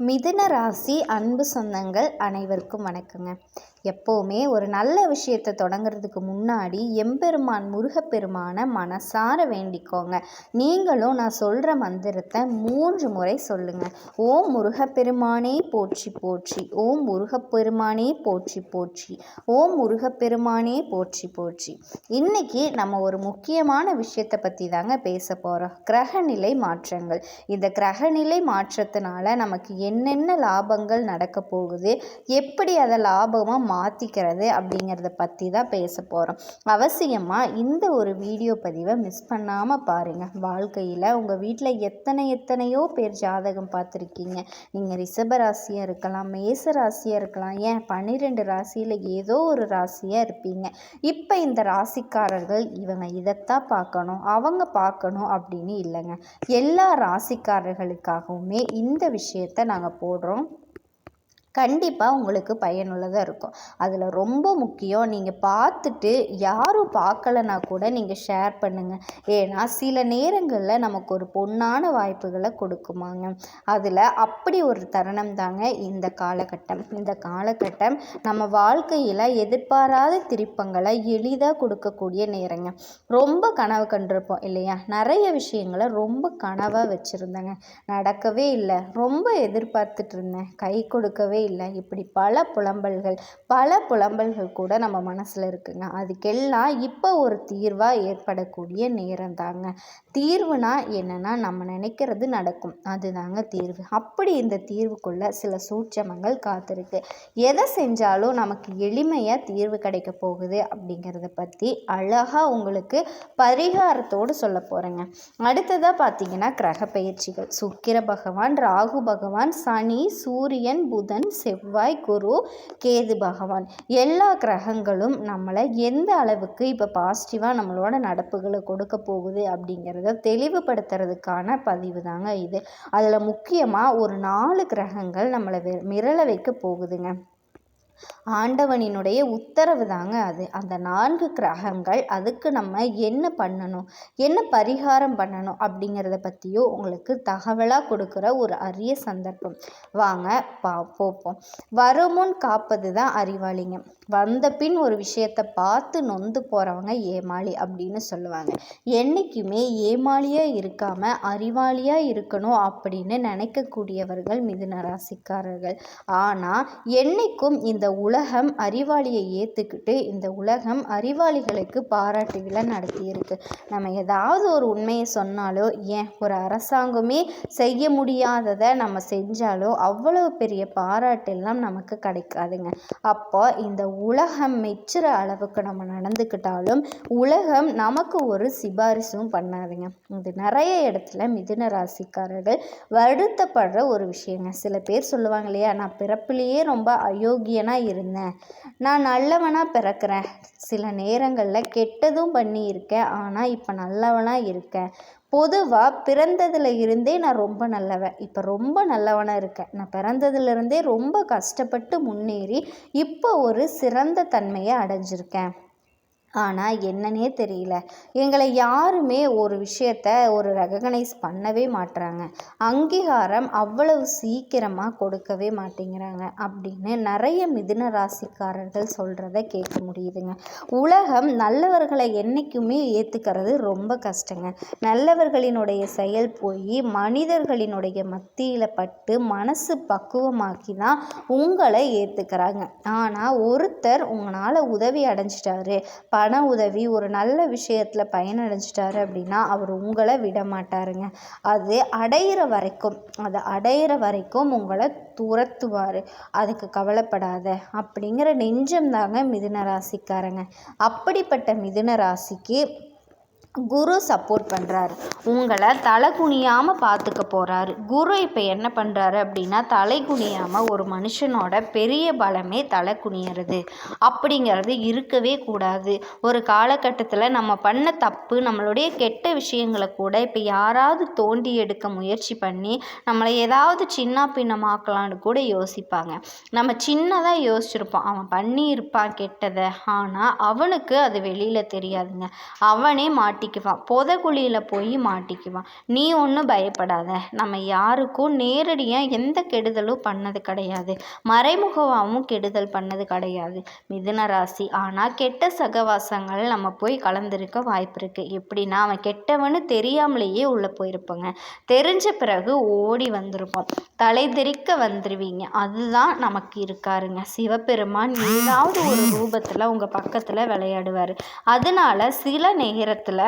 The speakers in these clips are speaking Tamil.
மிதுன ராசி அன்பு சொந்தங்கள் அனைவருக்கும் வணக்கங்க. எப்போவுமே ஒரு நல்ல விஷயத்தை தொடங்குறதுக்கு முன்னாடி எம்பெருமான் முருகப்பெருமானை மனசார வேண்டிக்கோங்க. நீங்களும் நான் சொல்கிற மந்திரத்தை மூன்று முறை சொல்லுங்கள் ஓம் முருகப்பெருமானே போற்றி போற்றி ஓம் முருகப்பெருமானே போற்றி போற்றி ஓம் முருகப்பெருமானே போற்றி போற்றி. இன்னைக்கு நம்ம ஒரு முக்கியமான விஷயத்தை பற்றி தாங்க பேச போகிறோம் கிரகநிலை மாற்றங்கள். இந்த கிரகநிலை மாற்றத்தினால நமக்கு என்னென்ன லாபங்கள் நடக்க போகுது? எப்படி அதை லாபமாக மாற்றிக்கிறது அப்படிங்கிறத பற்றி தான் பேச போகிறோம் அவசியமாக இந்த ஒரு வீடியோ பதிவை மிஸ் பண்ணாமல் பாருங்கள் வாழ்க்கையில் உங்கள் வீட்டில் எத்தனை எத்தனையோ பேர் ஜாதகம் பார்த்துருக்கீங்க. நீங்கள் ரிஷப ராசியாக இருக்கலாம் மேச ராசியாக இருக்கலாம் ஏன் பன்னிரெண்டு ராசியில் ஏதோ ஒரு ராசியாக இருப்பீங்க. இப்போ இந்த ராசிக்காரர்கள் இவங்க இதைத்தான் பார்க்கணும் அவங்க பார்க்கணும் அப்படின்னு இல்லைங்க. எல்லா ராசிக்காரர்களுக்காகவுமே இந்த விஷயத்தை நாங்கள் போடுறோம். கண்டிப்பாக உங்களுக்கு பயனுள்ளதாக இருக்கும். அதில் ரொம்ப முக்கியம் நீங்கள் பார்த்துட்டு யாரும் பார்க்கலனா கூட நீங்கள் ஷேர் பண்ணுங்கள் ஏன்னா சில நேரங்களில் நமக்கு ஒரு பொன்னான வாய்ப்புகளை கொடுக்குமாங்க. அதில் அப்படி ஒரு தருணம் தாங்க இந்த காலகட்டம். இந்த காலகட்டம் நம்ம வாழ்க்கையில் எதிர்பாராத திருப்பங்களை எளிதாக கொடுக்கக்கூடிய நேரங்க. ரொம்ப கனவு கண்டிருப்போம் இல்லையா? நிறைய விஷயங்களை ரொம்ப கனவாக வச்சுருந்தேங்க. நடக்கவே இல்லை. ரொம்ப எதிர்பார்த்துட்டு இருந்தேன். கை கொடுக்கவே இல்லை. இப்படி பல புலம்பல்கள் பல புலம்பல்கள் கூட நம்ம மனசில் இருக்குங்க. அதுக்கெல்லாம் இப்போ ஒரு தீர்வாக ஏற்படக்கூடிய நேரம் தாங்க. தீர்வுனா என்னென்னா நம்ம நினைக்கிறது நடக்கும். அதுதாங்க தீர்வு. அப்படி இந்த தீர்வுக்குள்ளே சில சூட்சமங்கள் காத்திருக்கு. எதை செஞ்சாலும் நமக்கு எளிமையாக தீர்வு கிடைக்க போகுது அப்படிங்கிறத பற்றி அழகாக உங்களுக்கு பரிகாரத்தோடு சொல்ல போகிறேங்க அடுத்ததாக பார்த்தீங்கன்னா கிரக பயிற்சிகள் சுக்கிர பகவான் ராகு பகவான் சனி சூரியன் புதன் செவ்வாய் குரு கேது பகவான். எல்லா கிரகங்களும் நம்மளை எந்த அளவுக்கு இப்போ பாசிட்டிவாக நம்மளோட நடப்புகளை கொடுக்க போகுது அப்படிங்கிறத தெளிவுபடுத்துறதுக்கான பதிவு தாங்க இது. அதில் முக்கியமாக ஒரு நாலு கிரகங்கள் நம்மளை மிரள வைக்க போகுதுங்க. ஆண்டவனினுடைய உத்தரவு தாங்க அது. அந்த நான்கு கிரகங்கள் அதுக்கு நம்ம என்ன பண்ணணும்? என்ன பரிகாரம் பண்ணணும்? அப்படிங்கிறத பற்றியும் உங்களுக்கு தகவலாக கொடுக்குற ஒரு அரிய சந்தர்ப்பம். வாங்க பா போப்போம். வருமுன் காப்பது தான் அறிவாளிங்க. வந்த பின் ஒரு விஷயத்தை பார்த்து நொந்து போகிறவங்க ஏமாளி அப்படின்னு சொல்லுவாங்க. என்றைக்குமே ஏமாளியாக இருக்காமல் அறிவாளியாக இருக்கணும் அப்படின்னு நினைக்கக்கூடியவர்கள் மிதுன ராசிக்காரர்கள் ஆனால் என்றைக்கும் இந்த உலகம் அறிவாளியை ஏற்றுக்கிட்டு இந்த உலகம் அறிவாளிகளுக்கு பாராட்டுகளை நடத்தியிருக்கு. நம்ம ஏதாவது ஒரு உண்மையை சொன்னாலோ ஏன் ஒரு அரசாங்கமே செய்ய முடியாததை நம்ம செஞ்சாலோ அவ்வளவு பெரிய பாராட்டெல்லாம் நமக்கு கிடைக்காதுங்க. அப்போ இந்த உலகம் மெச்சுற அளவுக்கு நம்ம நடந்துக்கிட்டாலும் உலகம் நமக்கு ஒரு சிபாரிசும் பண்ணாதுங்க. இது நிறைய இடத்துல மிதுன ராசிக்காரர்கள் வருத்தப்படுற ஒரு விஷயங்க. சில பேர் சொல்லுவாங்க இல்லையா நான் பிறப்பிலேயே ரொம்ப அயோக்கியனாக இருந்தேன். நான் நல்லவனாக பிறக்கிறேன். சில நேரங்களில் கெட்டதும் பண்ணியிருக்கேன். ஆனால் இப்போ நல்லவனாக இருக்கேன். பொதுவாக பிறந்ததில் இருந்தே நான் ரொம்ப நல்லவன். இப்போ ரொம்ப நல்லவனாக இருக்கேன். நான் பிறந்ததுலேருந்தே ரொம்ப கஷ்டப்பட்டு முன்னேறி இப்போ ஒரு சிறந்த தன்மையை அடைஞ்சிருக்கேன். ஆனால் என்னன்னே தெரியல. எங்களை யாருமே ஒரு விஷயத்த ஒரு ரெகக்னைஸ் பண்ணவே மாட்டுறாங்க அங்கீகாரம் அவ்வளவு சீக்கிரமாக கொடுக்கவே மாட்டேங்கிறாங்க அப்படின்னு நிறைய மிதுன ராசிக்காரர்கள் சொல்கிறத கேட்க முடியுதுங்க. உலகம் நல்லவர்களை என்றைக்குமே ஏற்றுக்கிறது ரொம்ப கஷ்டங்க. நல்லவர்களினுடைய செயல் போய் மனிதர்களினுடைய மத்தியில் பட்டு மனசு பக்குவமாக்கி தான் உங்களை ஏற்றுக்கிறாங்க ஆனால் ஒருத்தர் உங்களால் உதவி அடைஞ்சிட்டாரு. பண உதவி ஒரு நல்ல விஷயத்தில் பயனடைஞ்சிட்டாரு அப்படின்னா அவர் உங்களை விட மாட்டாருங்க அது அடையிற வரைக்கும் அது அடையிற வரைக்கும் உங்களை துரத்துவார். அதுக்கு கவலைப்படாத. அப்படிங்கிற நெஞ்சம் தாங்க மிதுன ராசிக்காரங்க. அப்படிப்பட்ட மிதுன ராசிக்கு குரு சப்போர்ட் பண்ணுறாரு உங்களை தலை குனியாமல் பார்த்துக்க போகிறாரு குரு இப்போ என்ன பண்ணுறாரு அப்படின்னா தலை குனியாமல் ஒரு மனுஷனோட பெரிய பலமே தலை குனியறது. அப்படிங்கிறது இருக்கவே கூடாது. ஒரு காலகட்டத்தில் நம்ம பண்ண தப்பு நம்மளுடைய கெட்ட விஷயங்களை கூட இப்போ யாராவது தோண்டி எடுக்க முயற்சி பண்ணி நம்மளை ஏதாவது சின்ன பின்னமாக்கலான்னு கூட யோசிப்பாங்க. நம்ம சின்னதாக யோசிச்சிருப்போம். அவன் பண்ணியிருப்பான் கெட்டதை. ஆனால் அவனுக்கு அது வெளியில் தெரியாதுங்க. அவனே மாட்டி மாட்டிக்குவான். புதக்குழியில் போய் மாட்டிக்குவான். நீ ஒன்றும் பயப்படாத. நம்ம யாருக்கும் நேரடியாக எந்த கெடுதலும் பண்ணது கிடையாது. மறைமுகமாகவும் கெடுதல் பண்ணது கிடையாது. மிதுன ராசி. ஆனால் கெட்ட சகவாசங்கள் நம்ம போய் கலந்துருக்க வாய்ப்பு இருக்குது எப்படின்னா அவன் கெட்டவனு தெரியாமலேயே உள்ளே போயிருப்போங்க. தெரிஞ்ச பிறகு ஓடி வந்திருப்போம். தலை தெறிக்க வந்துடுவீங்க அதுதான் நமக்கு இருக்காருங்க. சிவபெருமான் ஏதாவது ஒரு ரூபத்தில் உங்கள் பக்கத்தில் விளையாடுவார். அதனால சில நேரத்தில்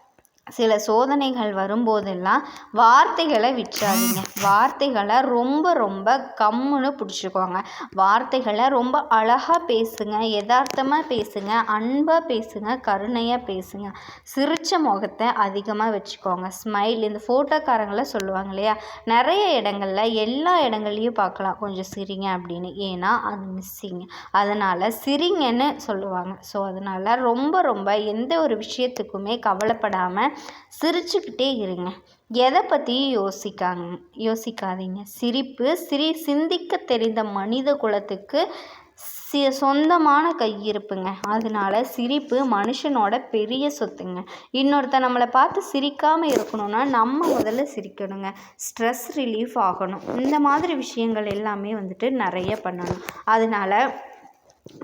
சில சோதனைகள் வரும்போதெல்லாம் வார்த்தைகளை விற்றாதீங்க வார்த்தைகளை ரொம்ப ரொம்ப கம்முன்னு பிடிச்சிக்கோங்க. வார்த்தைகளை ரொம்ப அழகாக பேசுங்க யதார்த்தமாக பேசுங்க அன்பாக பேசுங்க கருணையாக பேசுங்க. சிரித்த முகத்தை அதிகமாக வச்சுக்கோங்க. ஸ்மைல் இந்த ஃபோட்டோக்காரங்களை சொல்லுவாங்க இல்லையா? நிறைய இடங்களில் எல்லா இடங்கள்லையும் பார்க்கலாம். கொஞ்சம் சிரிங்க அப்படின்னு. ஏன்னா அது மிஸ்ஸிங் அதனால் சிரிங்கன்னு சொல்லுவாங்க. ஸோ அதனால் ரொம்ப ரொம்ப எந்த ஒரு விஷயத்துக்குமே கவலைப்படாமல் சிரிச்சுக்கிட்டே இருங்க. எதை பற்றியும் யோசிக்காங்க யோசிக்காதீங்க. சிரிப்பு சிரி சிந்திக்க தெரிந்த மனித குலத்துக்கு சி சொந்தமான கையிருப்புங்க அதனால சிரிப்பு மனுஷனோட பெரிய சொத்துங்க. இன்னொருத்த நம்மளை பார்த்து சிரிக்காமல் இருக்கணும்னா நம்ம முதல்ல சிரிக்கணுங்க. ஸ்ட்ரெஸ் ரிலீஃப் ஆகணும். இந்த மாதிரி விஷயங்கள் எல்லாமே வந்துட்டு நிறைய பண்ணணும். அதனால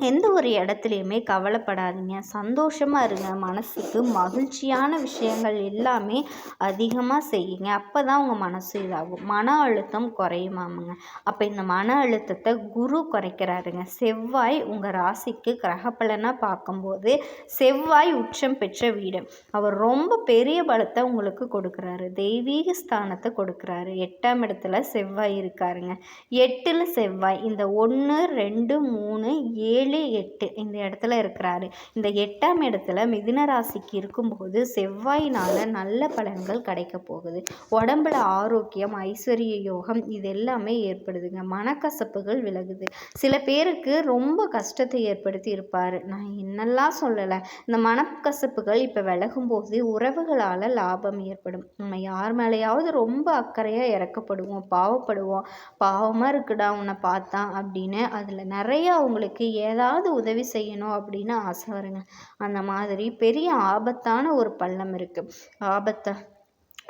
எந்த ஒரு இடத்துலையுமே கவலைப்படாதீங்க. சந்தோஷமாக இருங்க. மனசுக்கு மகிழ்ச்சியான விஷயங்கள் எல்லாமே அதிகமாக செய்யுங்க. அப்போ தான் உங்கள் மனசு இதாகும். மன அழுத்தம் குறையுமாமுங்க. அப்போ இந்த மன அழுத்தத்தை குரு குறைக்கிறாருங்க. செவ்வாய் உங்கள் ராசிக்கு கிரகப்பலனாக பார்க்கும்போது செவ்வாய் உச்சம் பெற்ற வீடு. அவர் ரொம்ப பெரிய பலத்தை உங்களுக்கு கொடுக்குறாரு. தெய்வீக ஸ்தானத்தை கொடுக்குறாரு. எட்டாம் இடத்துல செவ்வாய் இருக்காருங்க. எட்டில் செவ்வாய். இந்த ஒன்று ரெண்டு மூணு ஏழு எட்டு இந்த இடத்துல இருக்கிறாரு. இந்த எட்டாம் இடத்துல மிதுன ராசிக்கு இருக்கும்போது செவ்வாயினால் நல்ல பலன்கள் கிடைக்க போகுது. உடம்புல ஆரோக்கியம் ஐஸ்வர்ய யோகம் இது எல்லாமே ஏற்படுதுங்க. மனக்கசப்புகள் விலகுது. சில பேருக்கு ரொம்ப கஷ்டத்தை ஏற்படுத்தி இருப்பார். நான் என்னெல்லாம் சொல்லலை. இந்த மனக்கசப்புகள் இப்போ விலகும்போது உறவுகளால் லாபம் ஏற்படும். நம்ம யார் மேலேயாவது ரொம்ப அக்கறையாக இறக்கப்படுவோம் பாவப்படுவோம். பாவமாக இருக்குடா உன்னை பார்த்தா அப்படின்னு அதில் நிறைய அவங்களுக்கு ஏதாவது உதவி செய்யணும் அப்படின்னு ஆசை வருங்க. அந்த மாதிரி பெரிய ஆபத்தான ஒரு பள்ளம் இருக்குது ஆபத்தை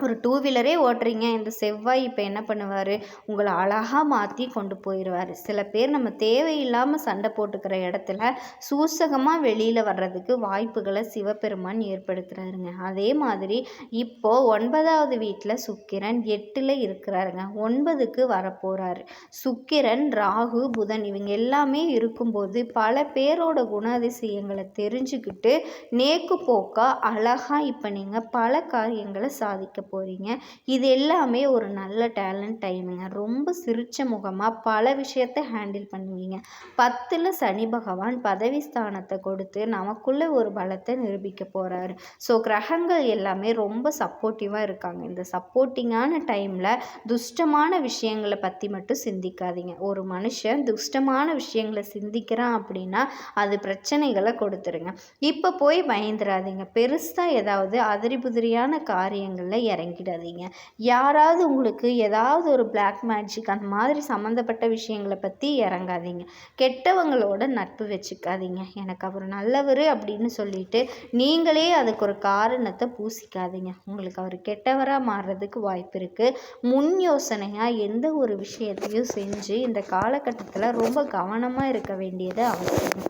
ஒரு டூ வீலரே ஓட்டுறீங்க. இந்த செவ்வாய் இப்போ என்ன பண்ணுவார்? உங்களை அழகாக மாற்றி கொண்டு போயிடுவார் சில பேர் நம்ம தேவையில்லாமல் சண்டை போட்டுக்கிற இடத்துல சூசகமாக வெளியில் வர்றதுக்கு வாய்ப்புகளை சிவபெருமான் ஏற்படுத்துகிறாருங்க அதே மாதிரி இப்போது ஒன்பதாவது வீட்டில் சுக்கிரன் எட்டில் இருக்கிறாருங்க. ஒன்பதுக்கு வரப்போகிறாரு சுக்கிரன் ராகு புதன் இவங்க எல்லாமே இருக்கும்போது பல பேரோட குணாதிசயங்களை தெரிஞ்சுக்கிட்டு நேக்கு போக்கா அழகாக இப்போ நீங்கள் பல காரியங்களை சாதிக்க போகிறீங்க இது எல்லாமே ஒரு நல்ல டேலண்ட் டைமுங்க ரொம்ப சிரிச்ச முகமாக பல விஷயத்தை ஹேண்டில் பண்ணுவீங்க. பத்தில் சனி பகவான் பதவி ஸ்தானத்தை கொடுத்து நமக்குள்ளே ஒரு பலத்தை நிரூபிக்க போகிறாரு ஸோ கிரகங்கள் எல்லாமே ரொம்ப சப்போர்ட்டிவாக இருக்காங்க. இந்த சப்போர்ட்டிங்கான டைமில் துஷ்டமான விஷயங்களை பற்றி மட்டும் சிந்திக்காதீங்க. ஒரு மனுஷன் துஷ்டமான விஷயங்களை சிந்திக்கிறான் அப்படின்னா அது பிரச்சனைகளை கொடுத்துருங்க. இப்போ போய் பயந்துடாதீங்க பெருசாக ஏதாவது அதிரி புதிரியான காரியங்களில் இறங்கிடாதீங்க. யாராவது உங்களுக்கு ஏதாவது ஒரு பிளாக் மேஜிக் அந்த மாதிரி சம்மந்தப்பட்ட விஷயங்களை பற்றி இறங்காதீங்க. கெட்டவங்களோட நட்பு வச்சுக்காதீங்க. எனக்கு அவர் நல்லவர் அப்படின்னு சொல்லிட்டு நீங்களே அதுக்கு ஒரு காரணத்தை பூசிக்காதீங்க. உங்களுக்கு அவர் கெட்டவராக மாறுறதுக்கு வாய்ப்பு இருக்குது முன் யோசனையாக எந்த ஒரு விஷயத்தையும் செஞ்சு இந்த காலகட்டத்தில் ரொம்ப கவனமாக இருக்க வேண்டியது அவசியம்.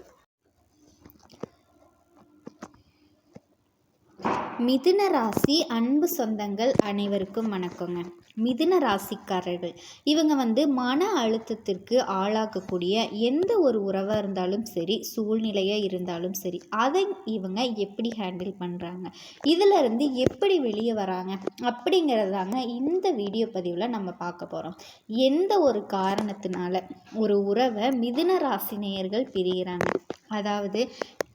மிதுன ராசி அன்பு சொந்தங்கள் அனைவருக்கும் வணக்கங்க. மிதுன ராசிக்காரர்கள். இவங்க வந்து மன அழுத்தத்திற்கு ஆளாக்கக்கூடிய எந்த ஒரு உறவாக இருந்தாலும் சரி சூழ்நிலையாக இருந்தாலும் சரி அதை இவங்க எப்படி ஹேண்டில் பண்ணுறாங்க இதிலிருந்து எப்படி வெளியே வராங்க? அப்படிங்கிறதாங்க இந்த வீடியோ பதிவில் நம்ம பார்க்க போகிறோம் எந்த ஒரு காரணத்தினால ஒரு உறவை மிதுன ராசி நேயர்கள் பிரிகிறாங்க அதாவது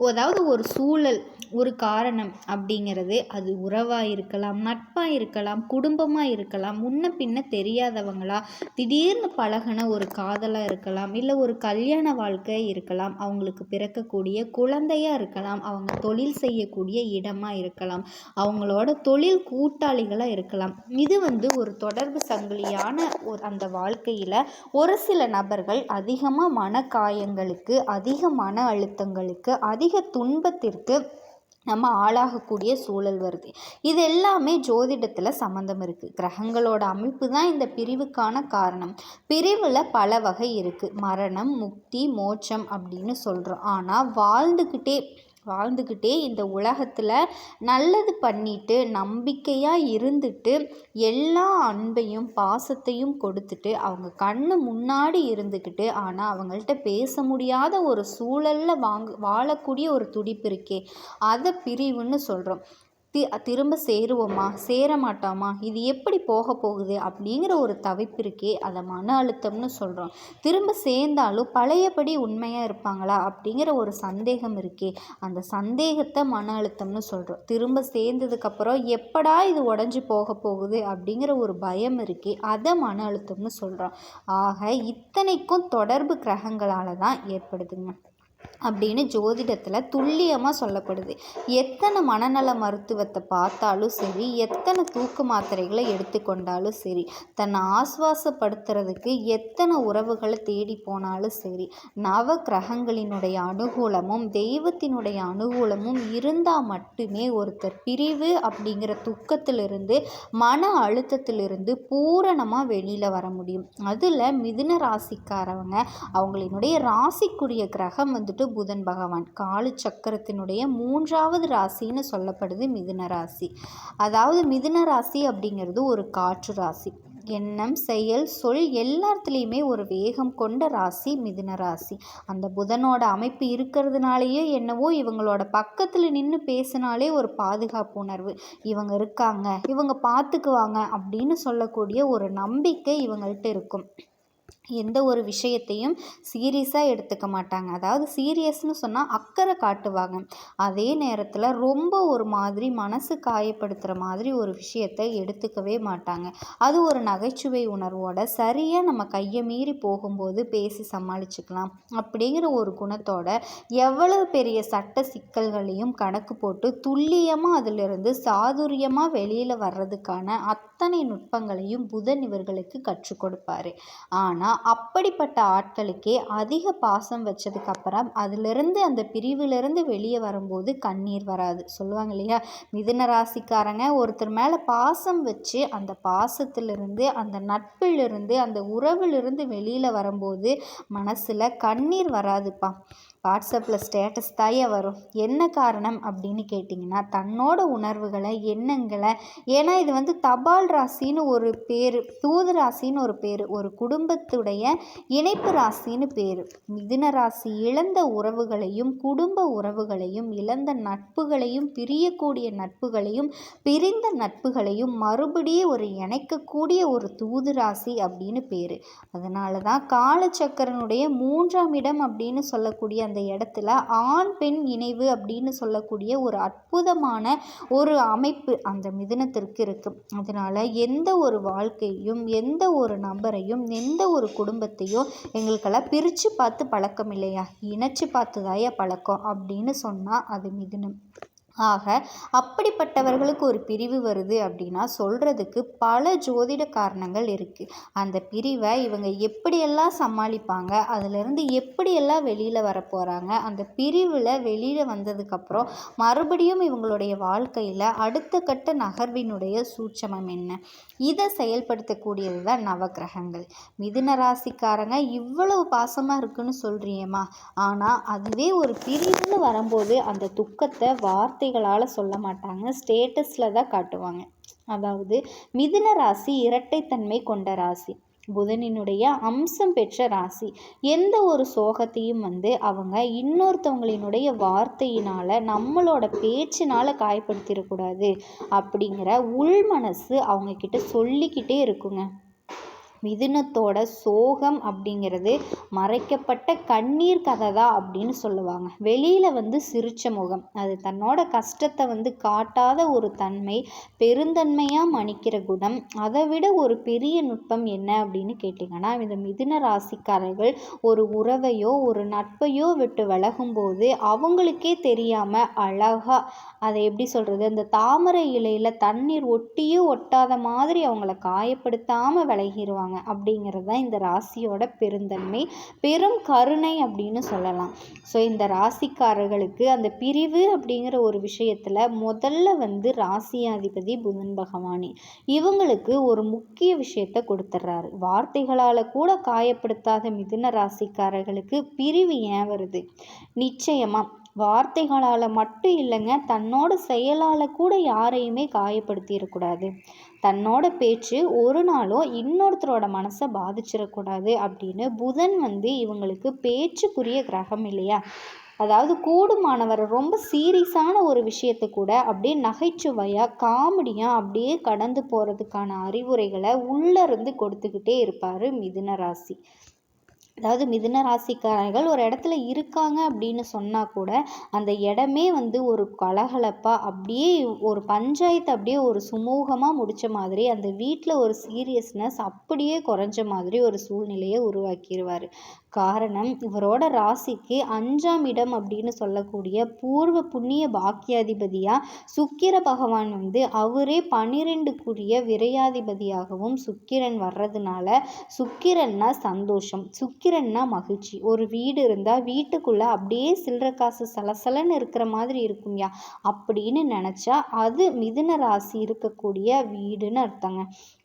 அதாவது ஒரு சூழல் ஒரு காரணம் அப்படிங்கிறது அது உறவாக இருக்கலாம் நட்பாக இருக்கலாம் குடும்பமாக இருக்கலாம் முன்ன பின்ன தெரியாதவங்களா திடீர்னு பழகின ஒரு காதலாக இருக்கலாம் இல்லை ஒரு கல்யாண வாழ்க்கை இருக்கலாம் அவங்களுக்கு பிறக்கக்கூடிய குழந்தையாக இருக்கலாம் அவங்க தொழில் செய்யக்கூடிய இடமாக இருக்கலாம் அவங்களோட தொழில் கூட்டாளிகளாக இருக்கலாம். இது வந்து ஒரு தொடர்பு சங்கிலியான ஒரு அந்த வாழ்க்கையில் ஒரு சில நபர்கள் அதிகமாக மன காயங்களுக்கு அதிக மன அழுத்தங்களுக்கு அதிக துன்பத்திற்கு நம்ம ஆளாகக்கூடிய சூழல் வருது. இது எல்லாமே ஜோதிடத்தில் சம்மந்தம் இருக்குது கிரகங்களோட அமைப்பு தான் இந்த பிரிவுக்கான காரணம். பிரிவில் பல வகை இருக்குது மரணம் முக்தி மோட்சம் அப்படின்னு சொல்கிறோம் ஆனால் வாழ்ந்துக்கிட்டே வாழ்ந்துக்கிட்டே இந்த உலகத்தில் நல்லது பண்ணிட்டு நம்பிக்கையாக இருந்துட்டு எல்லா அன்பையும் பாசத்தையும் கொடுத்துட்டு அவங்க கண்ணு முன்னாடி இருந்துக்கிட்டு ஆனால் அவங்கள்ட்ட பேச முடியாத ஒரு சூழலில் வாங்க வாழக்கூடிய ஒரு துடிப்பு இருக்கே அதை பிரிவுன்னு சொல்கிறோம் தி திரும்ப சேருவோமா? சேர மாட்டோமா இது எப்படி போக போகுது? அப்படிங்கிற ஒரு தவிப்பு இருக்கே அதை மன அழுத்தம்னு சொல்கிறோம் திரும்ப சேர்ந்தாலும் பழையபடி உண்மையாக இருப்பாங்களா? அப்படிங்கிற ஒரு சந்தேகம் இருக்கே. அந்த சந்தேகத்தை மன அழுத்தம்னு சொல்கிறோம் திரும்ப சேர்ந்ததுக்கப்புறம் எப்படா இது உடஞ்சி போக போகுது? அப்படிங்கிற ஒரு பயம் இருக்கே. அதை மன அழுத்தம்னு சொல்கிறோம் ஆக இத்தனைக்கும் தொடர்பு கிரகங்களால் தான் ஏற்படுதுங்க. அப்படின்னு ஜோதிடத்தில் துல்லியமாக சொல்லப்படுது. எத்தனை மனநல மருத்துவத்தை பார்த்தாலும் சரி எத்தனை தூக்க மாத்திரைகளை எடுத்துக்கொண்டாலும் சரி தன்னை ஆஸ்வாசப்படுத்துறதுக்கு எத்தனை உறவுகளை தேடி போனாலும் சரி நவ கிரகங்களினுடைய அனுகூலமும் தெய்வத்தினுடைய அனுகூலமும் இருந்தால் மட்டுமே ஒருத்தர் பிரிவு அப்படிங்கிற துக்கத்திலிருந்து மன அழுத்தத்திலிருந்து பூரணமாக வெளியில் வர முடியும். அதில் மிதுன ராசிக்காரவங்க அவங்களினுடைய ராசிக்குரிய கிரகம் வந்து வந்துட்டு புதன் பகவான். காலு சக்கரத்தினுடைய மூன்றாவது ராசின்னு சொல்லப்படுது மிதுன ராசி. அதாவது மிதுன ராசி அப்படிங்கிறது ஒரு காற்று ராசி. எண்ணம் செயல் சொல் எல்லாத்துலேயுமே ஒரு வேகம் கொண்ட ராசி மிதுன ராசி. அந்த புதனோட அமைப்பு இருக்கிறதுனாலேயே என்னவோ இவங்களோட பக்கத்தில் நின்று பேசினாலே ஒரு பாதுகாப்பு உணர்வு. இவங்க இருக்காங்க இவங்க பார்த்துக்குவாங்க அப்படின்னு சொல்லக்கூடிய ஒரு நம்பிக்கை இவங்கள்ட்ட இருக்கும். எந்த ஒரு விஷயத்தையும் சீரியஸாக எடுத்துக்க மாட்டாங்க. அதாவது சீரியஸ்னு சொன்னால் அக்கறை காட்டுவாங்க. அதே நேரத்தில் ரொம்ப ஒரு மாதிரி மனசு காயப்படுத்துகிற மாதிரி ஒரு விஷயத்தை எடுத்துக்கவே மாட்டாங்க. அது ஒரு நகைச்சுவை உணர்வோட சரியாக நம்ம கையை மீறி போகும்போது பேசி சமாளிச்சுக்கலாம் அப்படிங்கிற ஒரு குணத்தோட எவ்வளவு பெரிய சட்ட சிக்கல்களையும் கணக்கு போட்டு துல்லியமாக அதிலிருந்து சாதுரியமாக வெளியில் வர்றதுக்கான அத்தனை நுட்பங்களையும் புதன் இவர்களுக்கு கற்றுக் கொடுப்பாரு. ஆனால் ஆனால் அப்படிப்பட்ட ஆட்களுக்கே அதிக பாசம் வச்சதுக்கப்புறம் அதிலிருந்து அந்த பிரிவிலிருந்து வெளியே வரும்போது கண்ணீர் வராது. சொல்லுவாங்க இல்லையா? மிதுன ராசிக்காரங்க ஒருத்தர் மேலே பாசம் வச்சு அந்த பாசத்திலிருந்து அந்த நட்பிலிருந்து அந்த உறவிலிருந்து வெளியில் வரும்போது மனசில் கண்ணீர் வராதுப்பா. வாட்ஸ்அப்பில் ஸ்டேட்டஸ் தாயே வரும். என்ன காரணம் அப்படின்னு கேட்டிங்கன்னா தன்னோட உணர்வுகளை எண்ணங்களை ஏன்னா இது வந்து தபால் ராசின்னு ஒரு பேர் தூது ராசின்னு ஒரு பேர் ஒரு குடும்பத்துடைய இணைப்பு ராசின்னு பேர். மிதுன ராசி இழந்த உறவுகளையும் குடும்ப உறவுகளையும் இழந்த நட்புகளையும் பிரியக்கூடிய நட்புகளையும் பிரிந்த நட்புகளையும் மறுபடியும் ஒரு இணைக்கக்கூடிய ஒரு தூது ராசி அப்படின்னு பேர். அதனால தான் காலச்சக்கரனுடைய மூன்றாம் இடம் அப்படின்னு சொல்லக்கூடிய அந்த இடத்துல ஆண் பெண் இணைவு அப்படின்னு சொல்லக்கூடிய ஒரு அற்புதமான ஒரு அமைப்பு அந்த மிதுனத்திற்கு இருக்குது அதனால் எந்த ஒரு வாழ்க்கையும் எந்த ஒரு நபரையும் எந்த ஒரு குடும்பத்தையும் எங்களுக்கெல்லாம் பிரித்து பார்த்து பழக்கம் இல்லையா? இணைச்சி பார்த்து தாயா பழக்கம் அப்படின்னு சொன்னால் அது மிதுனம். ஆக அப்படிப்பட்டவர்களுக்கு ஒரு பிரிவு வருது அப்படின்னா சொல்கிறதுக்கு பல ஜோதிட காரணங்கள் இருக்குது அந்த பிரிவை இவங்க எப்படியெல்லாம் சமாளிப்பாங்க அதுலேருந்து எப்படியெல்லாம் வெளியில் வர போகிறாங்க அந்த பிரிவில் வெளியில் வந்ததுக்கப்புறம் மறுபடியும் இவங்களுடைய வாழ்க்கையில் அடுத்த கட்ட நகர்வினுடைய சூட்சமம் என்ன? இதை செயல்படுத்தக்கூடியது தான் நவகிரகங்கள் மிதுன ராசிக்காரங்க இவ்வளவு பாசமாக இருக்குன்னு சொல்கிறியம்மா ஆனால் அதுவே ஒரு பிரிவுன்னு வரும்போது அந்த துக்கத்தை வார்த்தை வார்த்தைகளால் சொல்ல மாட்டாங்க. ஸ்டேட்டஸில் தான் காட்டுவாங்க. அதாவது மிதுன ராசி இரட்டைத்தன்மை கொண்ட ராசி. புதனினுடைய அம்சம் பெற்ற ராசி. எந்த ஒரு சோகத்தையும் வந்து அவங்க இன்னொருத்தவங்களினுடைய வார்த்தையினால் நம்மளோட பேச்சினால் காயப்படுத்திடக்கூடாது அப்படிங்கிற உள் மனசு அவங்கக்கிட்ட சொல்லிக்கிட்டே இருக்குங்க. மிதுனத்தோட சோகம் அப்படிங்கிறது மறைக்கப்பட்ட கண்ணீர் கதை தான் அப்படின்னு சொல்லுவாங்க. வெளியில் வந்து சிரிச்ச முகம். அது தன்னோட கஷ்டத்தை வந்து காட்டாத ஒரு தன்மை பெருந்தன்மையாக மன்னிக்கிற குணம். அதை விட ஒரு பெரிய நுட்பம் என்ன அப்படின்னு கேட்டிங்கன்னா இந்த மிதுன ராசிக்காரர்கள் ஒரு உறவையோ ஒரு நட்பையோ விட்டு விலகும்போது அவங்களுக்கே தெரியாமல் அழகாக அதை எப்படி சொல்கிறது அந்த தாமரை இலையில் தண்ணீர் ஒட்டியோ ஒட்டாத மாதிரி அவங்கள காயப்படுத்தாமல் விலகிடுவாங்க பண்ணுவாங்க அப்படிங்கிறது தான் இந்த ராசியோட பெருந்தன்மை. பெரும் கருணை அப்படின்னு சொல்லலாம். ஸோ இந்த ராசிக்காரர்களுக்கு அந்த பிரிவு அப்படிங்கிற ஒரு விஷயத்தில் முதல்ல வந்து ராசியாதிபதி புதன் பகவானே. இவங்களுக்கு ஒரு முக்கிய விஷயத்தை கொடுத்துட்றாரு வார்த்தைகளால் கூட காயப்படுத்தாத மிதுன ராசிக்காரர்களுக்கு பிரிவு ஏன் வருது? நிச்சயமாக வார்த்தைகளால் மட்டும் இல்லைங்க தன்னோட செயலால் கூட யாரையுமே காயப்படுத்திடக்கூடாது. தன்னோட பேச்சு ஒரு நாளும் இன்னொருத்தரோட மனசை பாதிச்சிடக்கூடாது அப்படின்னு புதன் வந்து இவங்களுக்கு பேச்சுக்குரிய கிரகம் இல்லையா? அதாவது கூடுமானவர் ரொம்ப சீரியஸான ஒரு விஷயத்தை கூட அப்படியே நகைச்சுவையாக காமெடியாக அப்படியே கடந்து போகிறதுக்கான அறிவுரைகளை உள்ளேருந்து கொடுத்துக்கிட்டே இருப்பார் மிதுன ராசி. அதாவது மிதுன ராசிக்காரர்கள் ஒரு இடத்துல இருக்காங்க அப்படின்னு சொன்னால் கூட அந்த இடமே வந்து ஒரு கலகலப்பாக அப்படியே ஒரு பஞ்சாயத்து அப்படியே ஒரு சுமூகமாக முடித்த மாதிரி அந்த வீட்டில் ஒரு சீரியஸ்னஸ் அப்படியே குறைஞ்ச மாதிரி ஒரு சூழ்நிலையை உருவாக்கிடுவார் காரணம் இவரோட ராசிக்கு அஞ்சாம் இடம் அப்படின்னு சொல்லக்கூடிய பூர்வ புண்ணிய பாக்கியாதிபதியாக சுக்கிர பகவான் வந்து அவரே பன்னிரெண்டுக்குரிய விரையாதிபதியாகவும் சுக்கிரன் வர்றதுனால சுக்கிரன்னா சந்தோஷம் சுக்கிரன்னா மகிழ்ச்சி. ஒரு வீடு இருந்தால் வீட்டுக்குள்ளே அப்படியே சில்லற காசு சலசலன்னு இருக்கிற மாதிரி இருக்கும்யா அப்படின்னு நினச்சா அது மிதுன ராசி இருக்கக்கூடிய வீடுன்னு அர்த்தங்க.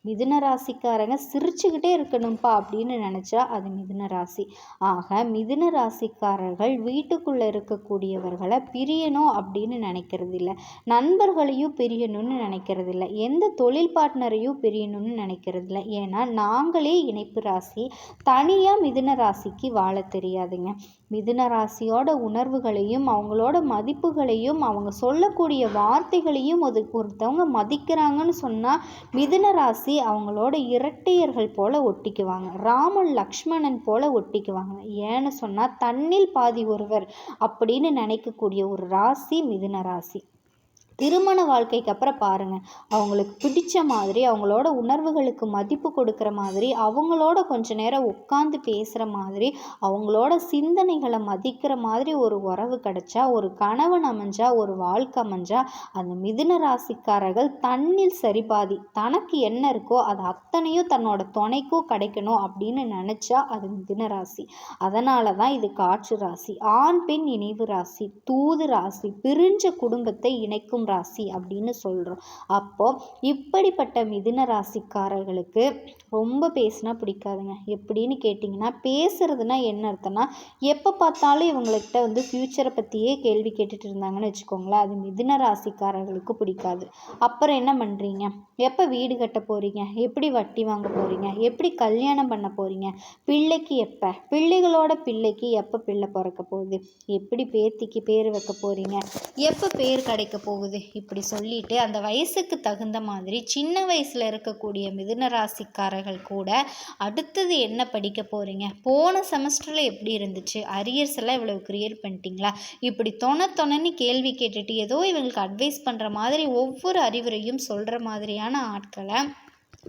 மிதுன ராசிக்காரங்க சிரிச்சுக்கிட்டே இருக்கணும்ப்பா அப்படின்னு நினச்சா அது மிதுன ராசி. ஆக மிதுன ராசிக்காரர்கள் வீட்டுக்குள்ளே இருக்கக்கூடியவர்களை பிரியணும் அப்படின்னு நினைக்கிறது இல்லை நண்பர்களையும் பிரியணும்னு நினைக்கிறது இல்லை எந்த தொழில் பார்ட்னரையும் பிரியணும்னு நினைக்கிறது இல்லை ஏன்னா நாங்களே இணைப்பு ராசி. தனியாக மிதுன ராசிக்கு வாழ தெரியாதுங்க. மிதுன ராசியோட உணர்வுகளையும் அவங்களோட மதிப்புகளையும் அவங்க சொல்லக்கூடிய வார்த்தைகளையும் அது ஒருத்தவங்க மதிக்கிறாங்கன்னு சொன்னால் மிதுன ராசி அவங்களோட இரட்டையர்கள் போல ஒட்டிக்குவாங்க. ராமன் லக்ஷ்மணன் போல ஒட்டிக்குவாங்க. ஏன்னு சொன்னால் தன்னில் பாதி ஒருவர் அப்படின்னு நினைக்கக்கூடிய ஒரு ராசி மிதுன ராசி. திருமண வாழ்க்கைக்கு அப்புறம் பாருங்கள் அவங்களுக்கு பிடிச்ச மாதிரி அவங்களோட உணர்வுகளுக்கு மதிப்பு கொடுக்குற மாதிரி அவங்களோட கொஞ்ச நேரம் உட்காந்து பேசுகிற மாதிரி அவங்களோட சிந்தனைகளை மதிக்கிற மாதிரி ஒரு உறவு கிடைச்சா ஒரு கணவன் அமைஞ்சா ஒரு வாழ்க்கை அமைஞ்சா அந்த மிதுன ராசிக்காரர்கள் தண்ணில் சரிபாதி தனக்கு என்ன இருக்கோ அது அத்தனையும் தன்னோட துணைக்கும் கிடைக்கணும் அப்படின்னு நினச்சா அது மிதுன ராசி. அதனால தான் இது காற்று ராசி. ஆண் பெண் இணைவு ராசி தூது ராசி பிரிஞ்ச குடும்பத்தை இணைக்கும் ராசி அப்படின்னு சொல்கிறோம் அப்போது இப்படிப்பட்ட மிதுன ராசிக்காரர்களுக்கு ரொம்ப பேசினா பிடிக்காதுங்க. எப்படின்னு கேட்டிங்கன்னா பேசுறதுனா என்ன அர்த்தம்னா எப்போ பார்த்தாலும் இவங்கள்கிட்ட வந்து ஃப்யூச்சரை பற்றியே கேள்வி கேட்டுட்டு இருந்தாங்கன்னு வச்சுக்கோங்களேன். அது மிதுன ராசிக்காரர்களுக்கு பிடிக்காது. அப்புறம் என்ன பண்ணுறீங்க எப்போ வீடு கட்ட போகிறீங்க எப்படி வட்டி வாங்க போகிறீங்க எப்படி கல்யாணம் பண்ண போகிறீங்க பிள்ளைக்கு எப்போ? பிள்ளைகளோட பிள்ளைக்கு எப்போ பிள்ளை பிறக்க போகுது? எப்படி பேத்திக்கு பேர் வைக்க போகிறீங்க எப்போ பேர் கிடைக்க போகுது? இப்படி சொல்லிட்டு அந்த வயசுக்கு தகுந்த மாதிரி சின்ன வயசில் இருக்கக்கூடிய மிதுன ராசிக்காரர்கள் கூட அடுத்தது என்ன படிக்க போகிறீங்க போன செமஸ்டரில் எப்படி இருந்துச்சு? அரியர்ஸ் எல்லாம் இவ்வளோ க்ரியேட் பண்ணிட்டீங்களா? இப்படி தொண தொணன்னு கேள்வி கேட்டுட்டு ஏதோ இவங்களுக்கு அட்வைஸ் பண்ணுற மாதிரி ஒவ்வொரு அறிவுரையும் சொல்கிற மாதிரியான ஆட்களை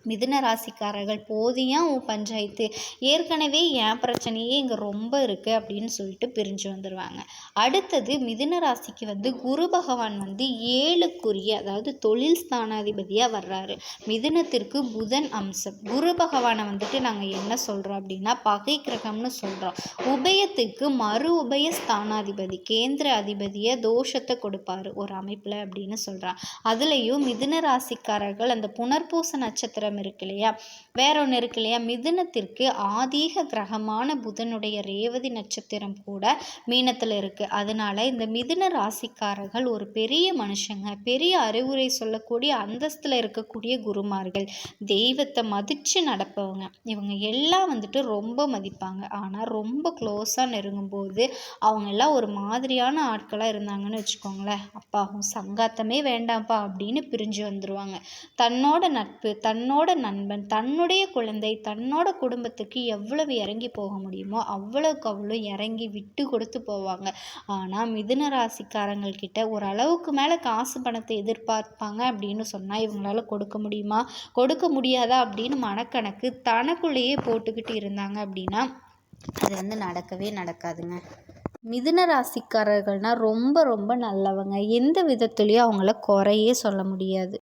மிதுன ராசிக்காரர்கள் போதியா உன் பஞ்சாயத்து. ஏற்கனவே என் பிரச்சனையே இங்கே ரொம்ப இருக்குது அப்படின்னு சொல்லிட்டு பிரிஞ்சு வந்துடுவாங்க அடுத்தது மிதுன ராசிக்கு வந்து குரு பகவான் வந்து ஏழுக்குரிய அதாவது தொழில் ஸ்தானாதிபதியாக வர்றாரு. மிதுனத்திற்கு புதன் அம்சம். குரு பகவானை வந்துட்டு நாங்கள் என்ன சொல்கிறோம் அப்படின்னா பகை கிரகம்னு சொல்கிறோம் உபயத்துக்கு மறு உபய ஸ்தானாதிபதி கேந்திர அதிபதியை தோஷத்தை கொடுப்பாரு ஒரு அமைப்பில் அப்படின்னு சொல்கிறான் அதுலேயும் மிதுன ராசிக்காரர்கள் அந்த புனர்பூச நட்சத்திரம் இருக்கு இல்லையா? வேற ஒன்று இருக்கு இல்லையா? மிதுனத்திற்கு ஆதீக கிரகமான புதனுடைய ரேவதி நட்சத்திரம் கூட மீனத்தில் இருக்குது அதனால இந்த மிதுன ராசிக்காரர்கள் ஒரு பெரிய மனுஷங்க பெரிய அறிவுரை சொல்லக்கூடிய அந்தஸ்தில் இருக்கக்கூடிய குருமார்கள். தெய்வத்தை மதித்து நடப்பவங்க. இவங்க எல்லாம் வந்துட்டு ரொம்ப மதிப்பாங்க. ஆனால் ரொம்ப க்ளோஸாக நெருங்கும்போது அவங்க எல்லாம் ஒரு மாதிரியான ஆட்களாக இருந்தாங்கன்னு வச்சுக்கோங்களேன். அப்பாவும் சங்காத்தமே வேண்டாம்ப்பா அப்படின்னு பிரிஞ்சு வந்துடுவாங்க தன்னோட நட்பு தன்னோட தன்னோட நண்பன் தன்னுடைய குழந்தை தன்னோட குடும்பத்துக்கு எவ்வளவு இறங்கி போக முடியுமோ அவ்வளவுக்கு அவ்வளோ இறங்கி விட்டு கொடுத்து போவாங்க. ஆனால் மிதுன ராசிக்காரங்கக்கிட்ட ஓரளவுக்கு மேலே காசு பணத்தை எதிர்பார்ப்பாங்க அப்படின்னு சொன்னால் இவங்களால கொடுக்க முடியுமா? கொடுக்க முடியாதா அப்படின்னு மனக்கணக்கு தனக்குள்ளேயே போட்டுக்கிட்டு இருந்தாங்க அப்படின்னா அது வந்து நடக்கவே நடக்காதுங்க. மிதுன ராசிக்காரர்கள்னால் ரொம்ப ரொம்ப நல்லவங்க. எந்த விதத்துலேயும் அவங்கள குறையே சொல்ல முடியாது.